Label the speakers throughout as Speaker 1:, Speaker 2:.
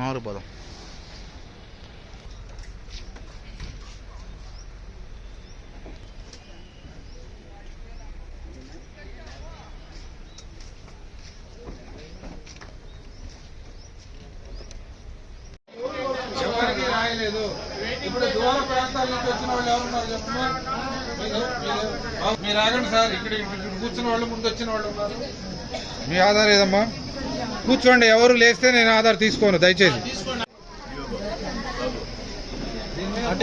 Speaker 1: మా ఊరు పోదాం
Speaker 2: ఎవరికి రాయలేదు. ఇప్పుడు దూర ప్రాంతాల నుంచి వచ్చిన వాళ్ళు ఎవరున్నారు మీరు- ఆగండి సార్ ఇక్కడ ఇక్కడ కూర్చున్న వాళ్ళు ముందు వచ్చిన వాళ్ళు ఉన్నారు.
Speaker 3: మీ ఆధార్ ఏదమ్మా? కూర్చోండి ఎవరు లేస్తే నేను ఆధార్ తీసుకోను దయచేసి.
Speaker 4: ఒక్క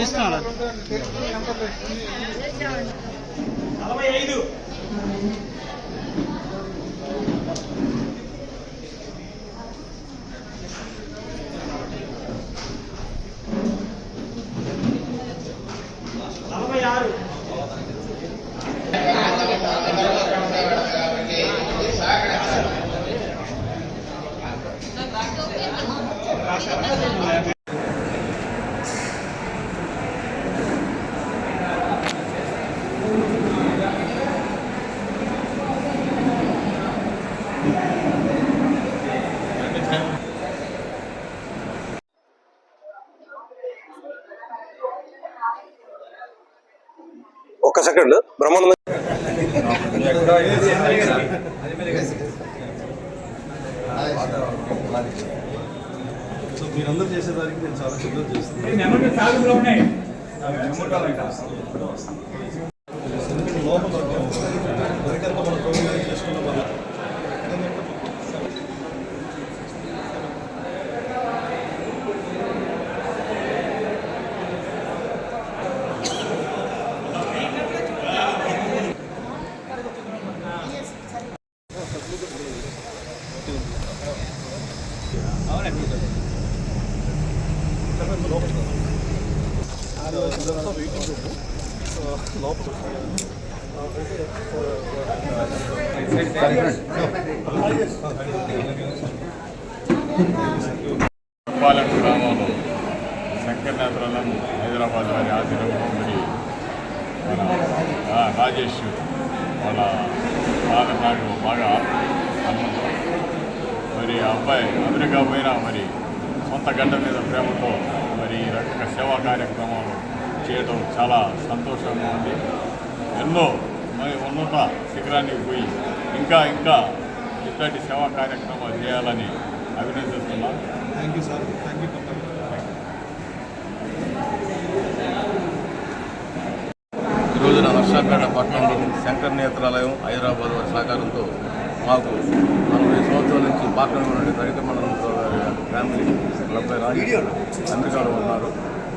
Speaker 4: సెకండ్.
Speaker 5: సో మీరందరూ చేసేదానికి నేను చాలా చిన్నది చేస్తున్నాను. ఎందుకంటే లోపల వెయిటింగ్ రూమ్ సో లోపల
Speaker 6: పాలెం గ్రామంలో శంకర్ హైదరాబాద్ వారి ఆధీనంలో మరి మన రాజేష్ వాళ్ళ ఫాదర్ నాకు బాగా సంబంధం మరి ఆ అబ్బాయి అమెరికా పోయినా మరి సొంత గడ్డ మీద ప్రేమతో మరి ఈ రకంగా సేవా కార్యక్రమాలు చేయడం చాలా సంతోషంగా ఉంది. ఎన్నో మరి ఉన్నత శిఖరానికి పోయి ఇంకా ఇంకా ఇట్లాంటి సేవా కార్యక్రమాలు చేయాలని అభినందిస్తున్నాను
Speaker 5: thank you sir thank you for
Speaker 7: ఈ రోజున వర్షాపేట పట్టణంలో శంకర్ నేత్రాలయం హైదరాబాద్ వారి సహకారంతో మాకు నలభై సంవత్సరాల నుంచి తడికమండలంతో వారి ఫ్యామిలీ నలభై రాజు అమెరికాలో ఉన్నారు.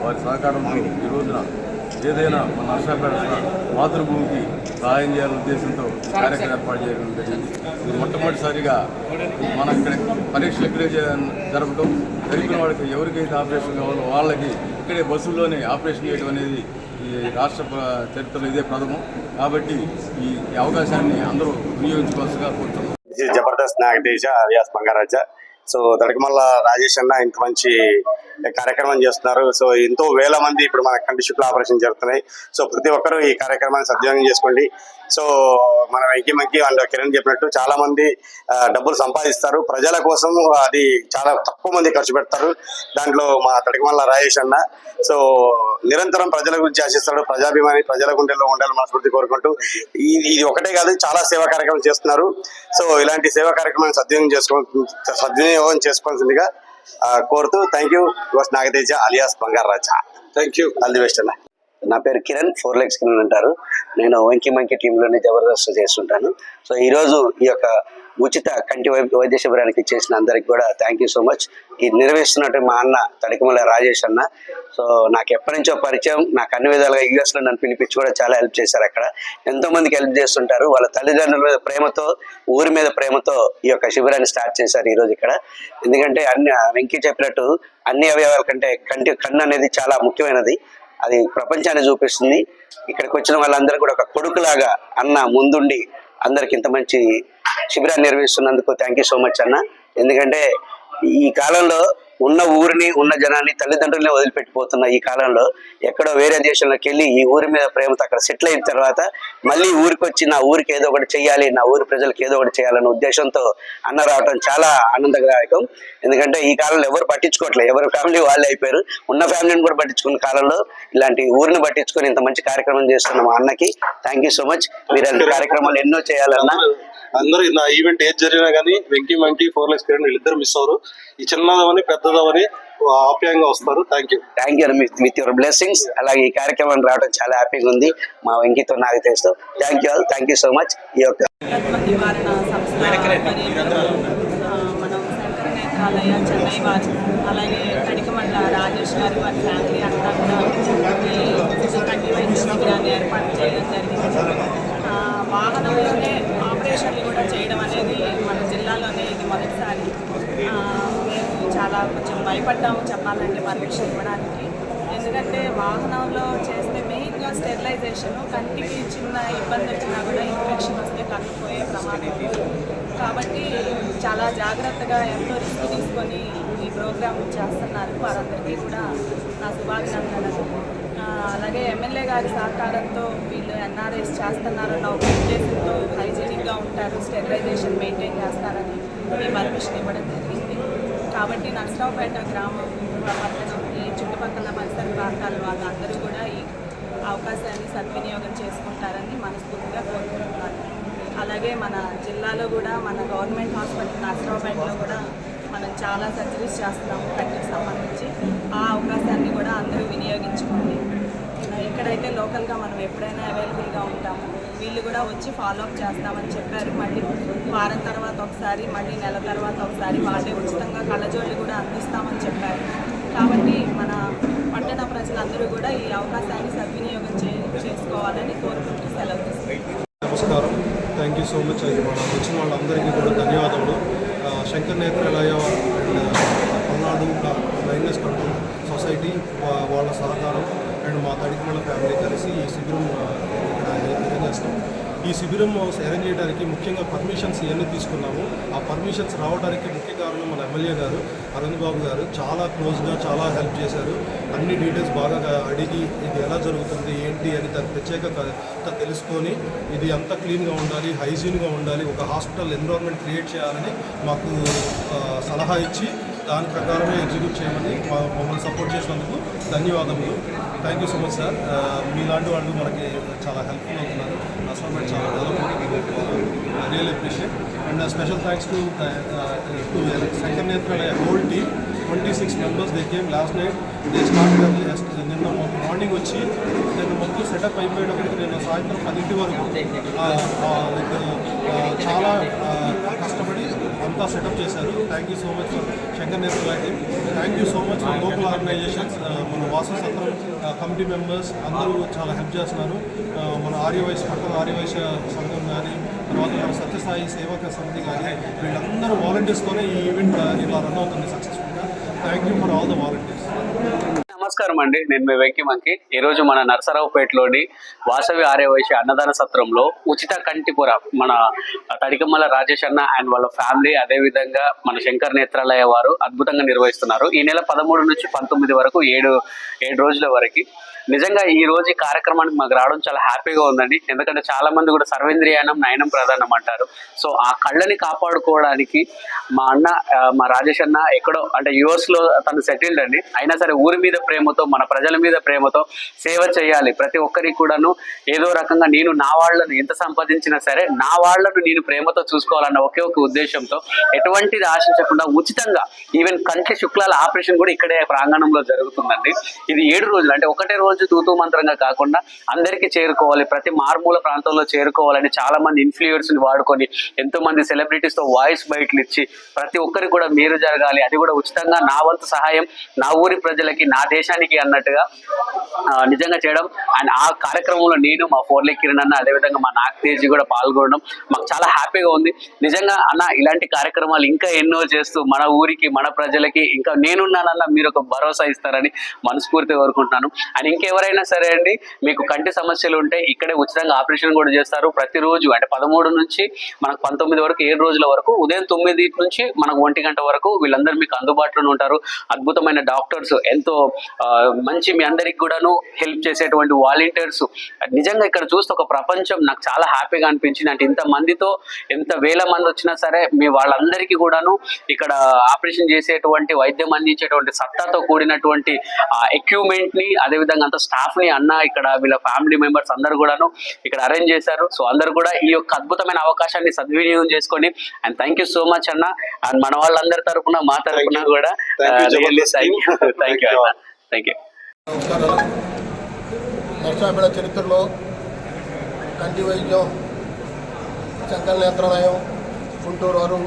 Speaker 7: వారి సహకారంతో ఈ రోజున ఏదైనా మన వర్షాపేట మాతృభూమికి సహాయం చేయాలనే ఉద్దేశంతో కార్యక్రమం ఏర్పాటు చేయడం జరిగింది. ఇది మొట్టమొదటిసారిగా మన ఇక్కడ పరీక్షలు ఇక్కడే జరపడం జరిపిన వాళ్ళకి ఎవరికైతే ఆపరేషన్ కావాలో వాళ్ళకి ఇక్కడే బస్సుల్లోనే ఆపరేషన్ చేయడం అనేది ఈ రాష్ట్ర చరిత్రలో ఇదే ప్రథమం. కాబట్టి ఈ అవకాశాన్ని అందరూ వినియోగించుకోవాల్సిగా కోరుతున్నాం.
Speaker 4: జబర్దస్త్ నాగతేజ అలియాస్ బంగారాజ. సో దడకమల్ల రాజేష్ అన్న ఇంత మంచి కార్యక్రమం చేస్తున్నారు. సో ఎంతో వేల మంది ఇప్పుడు మన కంటి ఆపరేషన్ జరుగుతున్నాయి. సో ప్రతి ఒక్కరూ ఈ కార్యక్రమాన్ని సద్వినియోగం చేసుకోండి. సో మన వెంకీ మంకి అండ్ కిరణ్ చెప్పినట్టు చాలా మంది డబ్బులు సంపాదిస్తారు. ప్రజల కోసం అది చాలా తక్కువ మంది ఖర్చు పెడతారు. దాంట్లో మా తడికమల్ల రాజేష్ అన్న. సో నిరంతరం ప్రజల గురించి ఆశిస్తాడు. ప్రజాభిమాని ప్రజల గుండెల్లో ఉండాలని మనస్ఫూర్తి కోరుకుంటూ ఇది ఒకటే కాదు చాలా సేవా కార్యక్రమం చేస్తున్నారు. సో ఇలాంటి సేవా కార్యక్రమాన్ని సద్వినియోగం చేసుకో సద్వినియోగం చేసుకోవాల్సిందిగా ఆ, కోరుతూ thank you Nagateja alias Bangaru Raja. Thank you all the best అన్న.
Speaker 8: నా పేరు కిరణ్ ఫోర్ లెగ్స్ కిరణ్ అంటారు. నేను వెంకీ మంకి టీంలోనే జబర్దస్త్ చేస్తుంటాను. సో ఈరోజు ఈ యొక్క ఉచిత కంటి వైపు వైద్య శిబిరానికి చేసిన అందరికి కూడా థ్యాంక్ యూ సో మచ్ ఇది నిర్వహిస్తున్నట్టు మా అన్న తడికమల రాజేష్ అన్న. సో నాకు ఎప్పటి నుంచో పరిచయం నాకు అన్ని విధాలుగా యూఎస్లో నన్ను పిలిపించి కూడా చాలా హెల్ప్ చేశారు అక్కడ. ఎంతో మందికి హెల్ప్ చేస్తుంటారు. వాళ్ళ తల్లిదండ్రుల మీద ప్రేమతో ఊరి మీద ప్రేమతో ఈ యొక్క శిబిరాన్ని స్టార్ట్ చేశారు ఈరోజు ఇక్కడ. ఎందుకంటే అన్ని వెంకీ చెప్పినట్టు అన్ని అవయవాల కంటే కంటి కన్ను అనేది చాలా ముఖ్యమైనది. అది ప్రపంచాన్ని చూపిస్తుంది. ఇక్కడికి వచ్చిన వాళ్ళందరూ కూడా ఒక కొడుకులాగా అన్న ముందుండి అందరికి ఇంత మంచి శిబిరాన్ని నిర్వహిస్తున్నందుకు థ్యాంక్ యూ సో మచ్ అన్న. ఎందుకంటే ఈ కాలంలో ఉన్న ఊరిని ఉన్న జనాన్ని తల్లిదండ్రుల్ని వదిలిపెట్టిపోతున్న ఈ కాలంలో ఎక్కడో వేరే దేశంలోకి వెళ్ళి ఈ ఊరి మీద ప్రేమతో అక్కడ సెటిల్ అయిన తర్వాత మళ్ళీ ఊరికి వచ్చి నా ఊరికి ఏదో ఒకటి చేయాలి నా ఊరి ప్రజలకు ఏదో ఒకటి చేయాలన్న ఉద్దేశంతో అన్న రావటం చాలా ఆనందదాయకం. ఎందుకంటే ఈ కాలంలో ఎవరు పట్టించుకోవట్లేదు. ఎవరి ఫ్యామిలీ వాళ్ళే అయిపోయారు. ఉన్న ఫ్యామిలీని కూడా పట్టించుకున్న కాలంలో ఇలాంటి ఊరిని పట్టించుకొని ఇంత మంచి కార్యక్రమం చేస్తున్న మా అన్నకి థ్యాంక్ యూ సో మచ్ మీరు కార్యక్రమాలు ఎన్నో చేయాలన్నా
Speaker 5: అందరూ నా ఈవెంట్ ఏది జరిగినా కానీ Venky monkey four legs Kiran వీళ్ళిద్దరు మిస్ అవ్వరు. ఈ చిన్నదవని పెద్దదవని ఆప్యాయంగా వస్తారు. Thank you
Speaker 8: thank you with your blessings అలాగే ఈ కార్యక్రమం రావడం చాలా హ్యాపీగా ఉంది. మా వెంకీతో నాకు తెలుసు. Thank you all thank you so much ఈ యొక్క
Speaker 1: చెన్నై వారు అలాగే కడికమండ రాజేష్ గారు వారి ఫ్యామిలీ అంతా కూడా ఈ కంటివైన శిబిరాన్ని ఏర్పాటు చేయడం జరిగింది ఆ, వాహనంలోనే ఆపరేషన్లు కూడా చేయడం అనేది మన జిల్లాలోనే ఇది మొదటిసారి ఆ, మేము చాలా కొంచెం భయపడ్డాము చెప్పాలంటే పర్మిషన్ ఇవ్వడానికి ఎందుకంటే వాహనంలో చేస్తే మెయిన్గా స్టెరిలైజేషన్ కంటికి చిన్న ఇబ్బంది వచ్చినా కూడా ఇన్ఫెక్షన్ వస్తే కన్ను పోయే ప్రమాదం ఉంది కాబట్టి చాలా జాగ్రత్తగా ఎంతో రిస్క్ తీసుకొని ఈ ప్రోగ్రామ్ చేస్తున్నారు. వారందరికీ కూడా నా శుభాభినందనలు. అలాగే ఎమ్మెల్యే గారి సహకారంతో వీళ్ళు ఎన్ఆర్ఎస్ చేస్తున్నారన్న ఒక ఉద్దేశంతో హైజీనిక్గా ఉంటారు స్టెరిలైజేషన్ మెయింటైన్ చేస్తారని మీ పర్మిషన్ ఇవ్వడం జరిగింది. కాబట్టి నర్సరావుపేట గ్రామం పట్టణం ఈ చుట్టుపక్కల పరిసర ప్రాంతాల వాళ్ళందరూ కూడా ఈ అవకాశాన్ని సద్వినియోగం చేసుకుంటారని మనస్ఫూర్తిగా కోరుకుంటున్నాను అలాగే మన జిల్లాలో కూడా మన గవర్నమెంట్ హాస్పిటల్ నర్సరావుపేటలో కూడా మనం చాలా సర్జరీస్ చేస్తున్నాము కంటికి సంబంధించి. ఆ అవకాశాన్ని కూడా అందరూ వినియోగించుకోండి. ఎక్కడైతే లోకల్గా మనం ఎప్పుడైనా అవైలబుల్గా ఉంటాము. వీళ్ళు కూడా వచ్చి ఫాలో అప్ చేస్తామని చెప్పారు. మళ్ళీ వారం తర్వాత ఒకసారి మళ్ళీ నెల తర్వాత ఒకసారి వాళ్ళే ఉచితంగా కళ్ళజోళ్ళు కూడా అందిస్తామని చెప్పారు. కాబట్టి మన పట్టణ ప్రజలందరూ కూడా ఈ అవకాశాన్ని సద్వినియోగం చేసుకోవాలని కోరుకుంటూ సెలవు
Speaker 5: నమస్కారం. థ్యాంక్ యూ సో మచ్ అది మన వచ్చిన వాళ్ళందరికీ కూడా ధన్యవాదములు. Shankar Netralaya and Palnadu blindness control society వాళ్ళ సహకారం అండ్ మా తడికిమల ఫ్యామిలీ కలిసి ఈ శిబిరం ఆ, ఇక్కడ అరేంజ్ చేస్తాం ఈ శిబిరం అరేంజ్ చేయడానికి ముఖ్యంగా పర్మిషన్స్ ఇవన్నీ తీసుకున్నాము. ఆ పర్మిషన్స్ రావడానికి ముఖ్య కారణం మన ఎమ్మెల్యే గారు అరుణ్ బాబు గారు. చాలా క్లోజ్గా చాలా హెల్ప్ చేశారు. అన్ని డీటెయిల్స్ బాగా అడిగి ఇది ఎలా జరుగుతుంది ఏంటి అని దాని ప్రత్యేక తెలుసుకొని ఇది అంతా క్లీన్గా ఉండాలి హైజీన్గా ఉండాలి ఒక హాస్పిటల్ ఎన్విరాన్మెంట్ క్రియేట్ చేయాలని మాకు సలహా ఇచ్చి దాని ప్రకారమే ఎగ్జిక్యూట్ చేయమని మా- మమ్మల్ని సపోర్ట్ చేసినందుకు ధన్యవాదములు. Thank you so much sir. మీలాంటి వాళ్ళు మనకి చాలా హెల్ప్ఫుల్ అవుతున్నారు. అసలు చాలా real appreciate and special thanks to second Shankar Netralaya whole team twenty six members they came last night they start నిన్న మార్నింగ్ వచ్చి నేను మొత్తం సెటప్ అయిపోయేటప్పటికి నేను సాయంత్రం పదింటి వరకు చాలా అంతా సెటప్ చేశారు. Thank you so much for Shankar Netralaya team thank you so much for local organisations మన వాసు సత్రం uh, కమిటీ మెంబర్స్ అందరూ చాలా హెల్ప్ చేస్తున్నారు. Uh, మన ఆర్యవైశ్య పక్కన ఆర్యవైశ్య సంఘం కానీ తర్వాత మన సత్యసాయి సేవక సమితి కానీ వీళ్ళందరూ వాలంటీర్స్తోనే ఈ ఈవెంట్ uh, ఇలా రన్ అవుతుంది సక్సెస్ఫుల్గా thank you for all the volunteers
Speaker 9: నమస్కారం అండి. నేను మీ వెంకి మంకి. ఈ రోజు మన నరసరావుపేటలోని వాసవి ఆర్యవైశ్య అన్నదాన సత్రంలో ఉచిత కంటిపుర మన తడికమ్మల రాజేష్ అన్న అండ్ వాళ్ళ ఫ్యామిలీ అదే విధంగా మన శంకర్ నేత్రాలయ వారు అద్భుతంగా నిర్వహిస్తున్నారు. ఈ నెల పదమూడు నుంచి పంతొమ్మిది వరకు ఏడు ఏడు రోజుల వరకు నిజంగా ఈ రోజు ఈ కార్యక్రమానికి మాకు రావడం చాలా హ్యాపీగా ఉందండి. ఎందుకంటే చాలా మంది కూడా సర్వేంద్రియానం నయనం ప్రధానం అంటారు. సో ఆ కళ్ళని కాపాడుకోవడానికి మా అన్న మా రాజేష్ అన్న ఎక్కడో అంటే యుఎస్లో తను సెటిల్డ్ అండి. అయినా సరే ఊరి మీద ప్రేమతో మన ప్రజల మీద ప్రేమతో సేవ చేయాలి. ప్రతి ఒక్కరికి కూడాను ఏదో రకంగా నేను నా వాళ్ళను ఎంత సంపాదించినా సరే నా వాళ్ళను నేను ప్రేమతో చూసుకోవాలన్న ఒకే ఒక ఉద్దేశంతో ఎటువంటిది ఆశించకుండా ఉచితంగా ఈవెన్ కంటి శుక్లాల ఆపరేషన్ కూడా ఇక్కడే ప్రాంగణంలో జరుగుతుందండి. ఇది ఏడు రోజులు అంటే ఒకటే రోజు తూతూ మంత్రంగా కాకుండా అందరికీ చేరుకోవాలి. ప్రతి మారుమూల ప్రాంతంలో చేరుకోవాలని చాలా మంది ఇన్ఫ్లుయర్స్ని వాడుకొని ఎంతో మంది సెలబ్రిటీస్తో వాయిస్ బయటలు ఇచ్చి ప్రతి ఒక్కరికి కూడా మీరు జరగాలి. అది కూడా ఉచితంగా నా వంతు సహాయం నా ఊరి ప్రజలకి నా దేశానికి అన్నట్టుగా నిజంగా చేయడం. అండ్ ఆ కార్యక్రమంలో నేను మా ఫోర్లే కిరణ్ అన్న అదేవిధంగా మా నాగ్ తేజీ కూడా పాల్గొనడం మాకు చాలా హ్యాపీగా ఉంది. నిజంగా అన్న ఇలాంటి కార్యక్రమాలు ఇంకా ఎన్నో చేస్తూ మన ఊరికి మన ప్రజలకి ఇంకా నేనున్నానన్న మీరు ఒక భరోసా ఇస్తారని మనస్ఫూర్తి కోరుకుంటున్నాను. అండ్ ఇంకెవరైనా సరే అండి మీకు కంటి సమస్యలు ఉంటే ఇక్కడే ఉచితంగా ఆపరేషన్ కూడా చేస్తారు. ప్రతిరోజు అంటే పదమూడు నుంచి మనకు పంతొమ్మిది వరకు ఏడు రోజుల వరకు ఉదయం తొమ్మిది నుంచి మనకు ఒంటి గంట వరకు వీళ్ళందరూ మీకు అందుబాటులో ఉంటారు. అద్భుతమైన డాక్టర్స్ ఎంతో మంచి మీ అందరికి కూడాను హెల్ప్ చేసేటువంటి వాలంటీర్స్. నిజంగా ఇక్కడ చూస్తే ఒక ప్రపంచం నాకు చాలా హ్యాపీగా అనిపించింది. అంటే ఇంత మందితో ఎంత వేల మంది వచ్చినా సరే మీ వాళ్ళందరికీ కూడాను ఇక్కడ ఆపరేషన్ చేసేటువంటి వైద్యం అందించేటువంటి సత్తాతో కూడినటువంటి ఎక్విప్మెంట్ని అదేవిధంగా అంత స్టాఫ్ని అన్న ఇక్కడ వీళ్ళ ఫ్యామిలీ మెంబర్స్ అందరు కూడాను ఇక్కడ అరేంజ్ చేశారు. సో అందరు కూడా ఈ యొక్క అద్భుతమైన అవకాశాన్ని సద్వినియోగం చేసుకొని and thank you so much అన్న. అండ్ మన వాళ్ళందరి తరపున మా తరపున కూడా థ్యాంక్ యూ థ్యాంక్ యూ
Speaker 5: చరిత్రలో కంటి వైద్యం చంకల నేత్రాలయం గుంటూరు వారు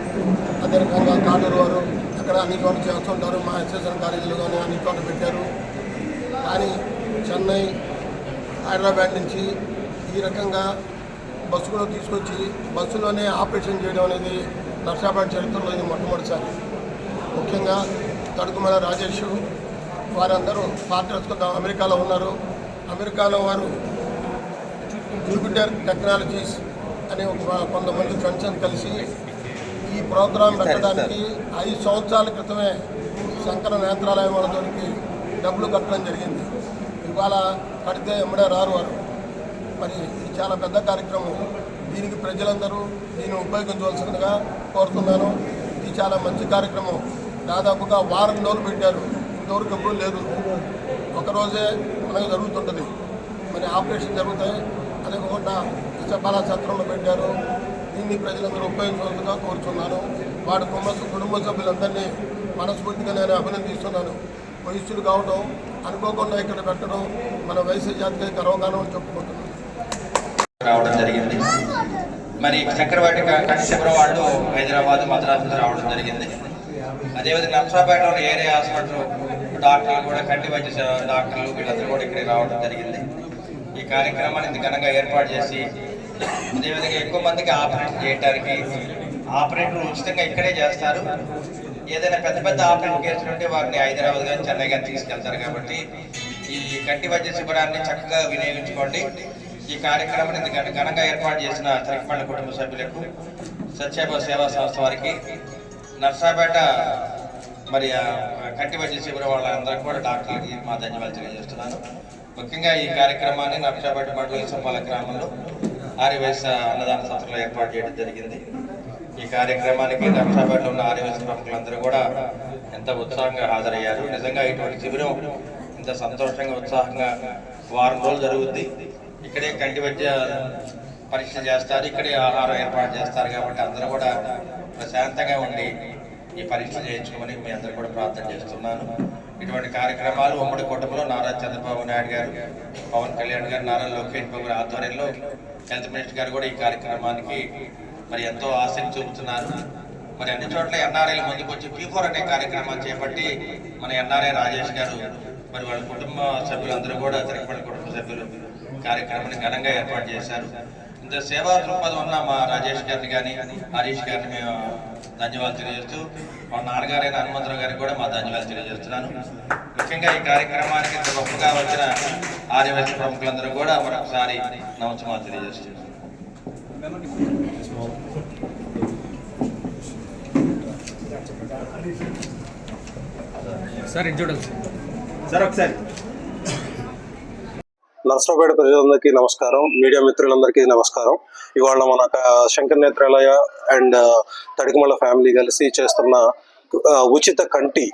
Speaker 5: అదే రకంగా కాటూరు వారు అక్కడ అన్ని చోట్ల చేస్తుంటారు. మా ఎస్ఎస్ఎన్ కాలేజీలు కానీ అన్ని చోట్ల పెట్టారు. కానీ చెన్నై హైదరాబాద్ నుంచి ఈ రకంగా బస్సులో తీసుకొచ్చి బస్సులోనే ఆపరేషన్ చేయడం అనేది నర్సాపేట చరిత్రలో ఇది మొట్టమొదటిసారి. ముఖ్యంగా తడుకుమల రాజేష్ వారందరూ పార్ట్నర్స్ కొంత అమెరికాలో ఉన్నారు. అమెరికాలో వారు జూపిటర్ టెక్నాలజీస్ అనే ఒక కొంతమంది ఫ్రెండ్స్ కలిసి ఈ ప్రోగ్రాం పెట్టడానికి ఐదు సంవత్సరాల క్రితమే శంకర నేత్రాలయం వాళ్ళతోనికి డబ్బులు కట్టడం జరిగింది. ఇవాళ కడితే ఎమ్మడే రారు వారు. మరి ఇది చాలా పెద్ద కార్యక్రమం. దీనికి ప్రజలందరూ దీన్ని ఉపయోగించవలసిందిగా కోరుతున్నాను. ఇది చాలా మంచి కార్యక్రమం. దాదాపుగా వారం రోజులు పెట్టారు. ఇంతవరకు ఎప్పుడు లేదు. ఒకరోజే మనకు జరుగుతుంటుంది. మరి ఆపరేషన్ జరుగుతాయి. అది కాకుండా చపాలా సత్రంలో పెట్టారు. దీన్ని ప్రజలందరూ ఉపయోగించవలసిందిగా కోరుతున్నాను వాడి కుటుంబ కుటుంబ సభ్యులందరినీ మనస్ఫూర్తిగా నేను అభినందిస్తున్నాను. వయస్సులు కావడం అనుకోకుండా ఇక్కడ పెట్టడం మన వయసు జాతికి గర్వకారణం చెప్పుకుంటున్నాం.
Speaker 10: రావడం జరిగింది. మరి చక్రవాటి కంఠశిబిరం వాళ్ళు హైదరాబాద్ మద్రాసులో రావడం జరిగింది. అదేవిధంగా నర్సాపేటలో ఏరియా హాస్పిటల్ డాక్టర్లు కూడా కంటి వైద్య డాక్టర్లు వీళ్ళందరూ కూడా ఇక్కడికి రావడం జరిగింది. ఈ కార్యక్రమాన్ని ఇంత ఘనంగా ఏర్పాటు చేసి అదేవిధంగా ఎక్కువ మందికి ఆపరేషన్ చేయడానికి ఆపరేషన్ ఉచితంగా ఇక్కడే చేస్తారు. ఏదైనా పెద్ద పెద్ద ఆపరేషన్ కేసులు ఉంటే వారిని హైదరాబాద్ కానీ చెన్నై కానీ తీసుకెళ్తారు కాబట్టి ఈ కంటి వైద్య శిబిరాన్ని చక్కగా వినియోగించుకోండి. ఈ కార్యక్రమాన్ని ఇంత ఘనంగా ఏర్పాటు చేసిన తిరుపళ్ళ కుటుంబ సభ్యులకు సత్యాభ సేవా సంస్థ వారికి నర్సాపేట మరి కంటి వైద్య శిబిరం వాళ్ళందరికీ కూడా డాక్టర్లకి మా ధన్యవాదాలు తెలియజేస్తున్నాను. ముఖ్యంగా ఈ కార్యక్రమాన్ని నర్సాపేట మండలం సంపాల గ్రామంలో ఆర్యవైశ్య అన్నదాన సంస్థలో ఏర్పాటు చేయడం జరిగింది. కార్యక్రమానికి నర్సాపేటలో ఉన్న ఆర్యవైశ్య ప్రముఖులందరూ కూడా ఎంత ఉత్సాహంగా హాజరయ్యారు. నిజంగా ఇటువంటి శిబిరం ఇంత సంతోషంగా ఉత్సాహంగా వారం రోజులు జరుగుద్ది. ఇక్కడే కంటి వైద్య పరీక్ష చేస్తారు ఇక్కడే ఆహారం ఏర్పాటు చేస్తారు కాబట్టి అందరూ కూడా ప్రశాంతంగా ఉండి ఈ పరీక్ష చేయించుకోమని మీ అందరూ కూడా ప్రార్థన చేస్తున్నాను. ఇటువంటి కార్యక్రమాలు ఉమ్మడి కుటుంబంలో నారా చంద్రబాబు నాయుడు గారు పవన్ కళ్యాణ్ గారు నారా లోకేష్ బాబు ఆధ్వర్యంలో హెల్త్ మినిస్టర్ గారు కూడా ఈ కార్యక్రమానికి మరి ఎంతో ఆసక్తి చూపుతున్నారు. మరి అన్ని చోట్ల ఎన్ఆర్ఐల ముందుకు వచ్చి పీఫోర్ అనే కార్యక్రమాన్ని చేపట్టి మన ఎన్ఆర్ఐ రాజేష్ గారు మరి వాళ్ళ కుటుంబ సభ్యులందరూ కూడా తిరుపతి కుటుంబ సభ్యులు కార్యక్రమాన్ని ఘనంగా ఏర్పాటు చేశారు. ఇంత సేవా దృక్పథం ఉన్న మా రాజేష్ గారిని కానీ హరీష్ గారిని మేము ధన్యవాదాలు తెలియజేస్తూ మా నాన్నగారైన హనుమంతరావు గారికి కూడా మా ధన్యవాదాలు తెలియజేస్తున్నాను. ముఖ్యంగా ఈ కార్యక్రమానికి ఇంత గొప్పగా వచ్చిన ఆర్యవేశ ప్రముఖులందరూ కూడా మరొకసారి నమస్కారం తెలియజేస్తున్నాను.
Speaker 5: నర్సరావుపేట ప్రజలందరికీ నమస్కారం. మీడియా మిత్రులందరికీ నమస్కారం. ఇవాళ మన శంకర్ నేత్రాలయ అండ్ తడికమల ఫ్యామిలీ కలిసి చేస్తున్న ఉచిత కంటి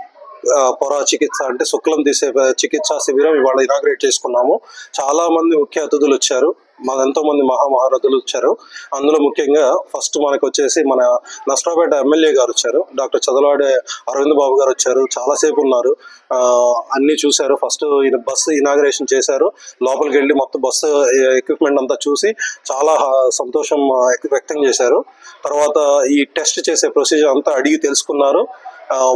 Speaker 5: పొర చికిత్స అంటే శుక్లం తీసే చికిత్సా శిబిరం ఇవాళ ఇనాగ్రేట్ చేసుకున్నాము. చాలా మంది ముఖ్య అతిథులు వచ్చారు. ఎంతో మంది మహామహారథులు వచ్చారు. అందులో ముఖ్యంగా ఫస్ట్ మనకు వచ్చేసి మన నష్టపేట ఎమ్మెల్యే గారు వచ్చారు. డాక్టర్ చదలవాడే అరవింద్ బాబు గారు వచ్చారు. చాలాసేపు ఉన్నారు. అన్నీ అన్ని చూశారు. ఫస్ట్ ఈయన బస్సు ఇనాగ్రేషన్ చేశారు. లోపలికి వెళ్ళి మొత్తం బస్సు ఎక్విప్మెంట్ అంతా చూసి చాలా సంతోషం వ్యక్తం చేశారు. తర్వాత ఈ టెస్ట్ చేసే ప్రొసీజర్ అంతా అడిగి తెలుసుకున్నారు.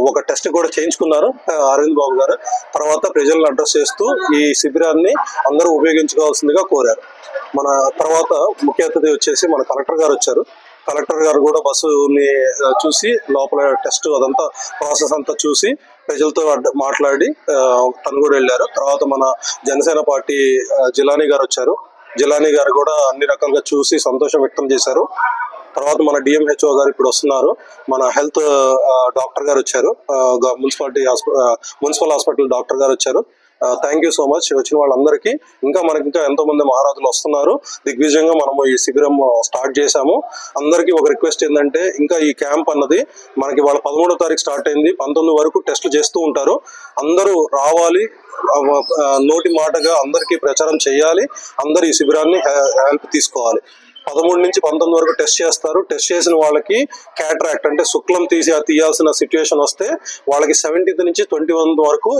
Speaker 5: ఒక టెస్ట్ కూడా చేయించుకున్నారు అరవింద్ బాబు గారు. తర్వాత ప్రజలను అడ్రస్ చేస్తూ ఈ శిబిరాన్ని అందరూ ఉపయోగించుకోవాల్సిందిగా కోరారు. మన తర్వాత ముఖ్య అతిథి వచ్చేసి మన కలెక్టర్ గారు వచ్చారు. కలెక్టర్ గారు కూడా బస్సుని చూసి లోపల టెస్ట్ అదంతా ప్రాసెస్ అంతా చూసి ప్రజలతో మాట్లాడి తను కూడా వెళ్ళారు. తర్వాత మన జనసేన పార్టీ జిలానీ గారు వచ్చారు. జిలానీ గారు కూడా అన్ని రకాలుగా చూసి సంతోషం వ్యక్తం చేశారు. తర్వాత మన డిఎంహెచ్ఓ గారు ఇప్పుడు వస్తున్నారు. మన హెల్త్ డాక్టర్ గారు వచ్చారు. మున్సిపాలిటీ మున్సిపల్ హాస్పిటల్ డాక్టర్ గారు వచ్చారు. థ్యాంక్ యూ సో మచ్ వచ్చిన వాళ్ళందరికీ ఇంకా మనకి ఇంకా ఎంతో మంది మహారాజులు వస్తున్నారు. దిగ్విజయంగా మనము ఈ శిబిరం స్టార్ట్ చేశాము. అందరికీ ఒక రిక్వెస్ట్ ఏంటంటే ఇంకా ఈ క్యాంప్ అన్నది మనకి వాళ్ళ పదమూడో తారీఖు స్టార్ట్ అయింది. పంతొమ్మిది వరకు టెస్టులు చేస్తూ ఉంటారు. అందరూ రావాలి. నోటి మాటగా అందరికీ ప్రచారం చేయాలి. అందరు ఈ శిబిరాన్ని హెల్ప్ తీసుకోవాలి. పదమూడు నుంచి పంతొమ్మిది వరకు టెస్ట్ చేస్తారు. టెస్ట్ చేసిన వాళ్ళకి క్యాట్రాక్ట్ అంటే శుక్లం తీసి తీయాల్సిన సిచ్యువేషన్ వస్తే వాళ్ళకి సెవెంటీన్త్ నుంచి ట్వంటీ వన్ వరకు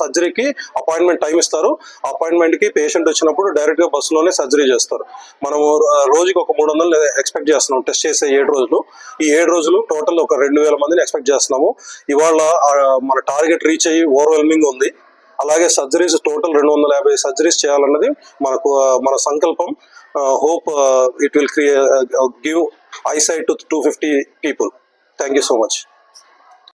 Speaker 5: సర్జరీకి అపాయింట్మెంట్ టైం ఇస్తారు. అపాయింట్మెంట్కి పేషెంట్ వచ్చినప్పుడు డైరెక్ట్గా బస్సులోనే సర్జరీ చేస్తారు. మనము రోజుకి ఒక మూడు వందలు ఎక్స్పెక్ట్ చేస్తున్నాం. టెస్ట్ చేసే ఏడు రోజులు. ఈ ఏడు రోజులు టోటల్ ఒక రెండు వేల మందిని ఎక్స్పెక్ట్ చేస్తున్నాము. ఇవాళ మన టార్గెట్ రీచ్ అయ్యి ఓవర్వెల్మింగ్ ఉంది. అలాగే సర్జరీస్ టోటల్ రెండు వందల యాభై సర్జరీస్ చేయాలన్నది మనకు మన సంకల్పం. Hope it will create give eyesight to two fifty people. Thank you so much.